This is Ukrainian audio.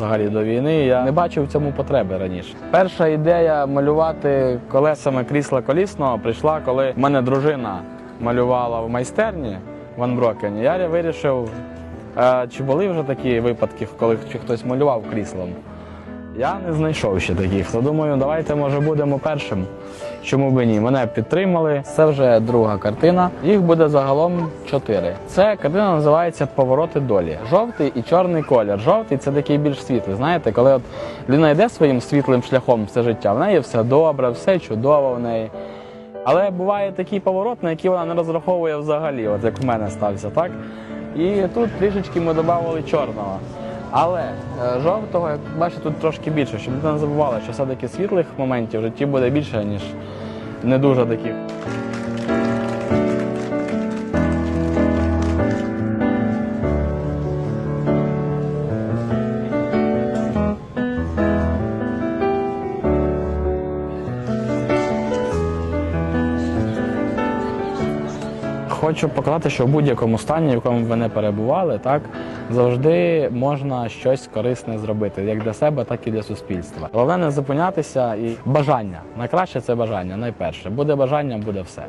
взагалі до війни. Я не бачив в цьому потреби раніше. Перша ідея малювати колесами крісла колісного прийшла, коли в мене дружина малювала в майстерні в Анброкені. Я вирішив, е, чи були вже такі випадки, коли хтось малював кріслом. Я не знайшов ще таких, то думаю, давайте може будемо першим. Чому б ні? Мене підтримали. Це вже друга картина. Їх буде загалом чотири. Це картина називається Повороти долі. Жовтий і чорний колір. Жовтий це такий більш світлий. Знаєте, коли от людина йде своїм світлим шляхом все життя, в неї все добре, все чудово в неї. Але буває такий поворот, на який вона не розраховує взагалі, от як в мене стався, так? І тут трішечки ми додали чорного. Але е, жовтого, як бачите, тут трошки більше, щоб не забували, що все-таки світлих моментів в житті буде більше, ніж не дуже таких. Хочу показати, що в будь-якому стані, в якому ви не перебували, так завжди можна щось корисне зробити, як для себе, так і для суспільства. Головне не зупинятися і бажання. Найкраще це бажання, найперше. Буде бажання, буде все.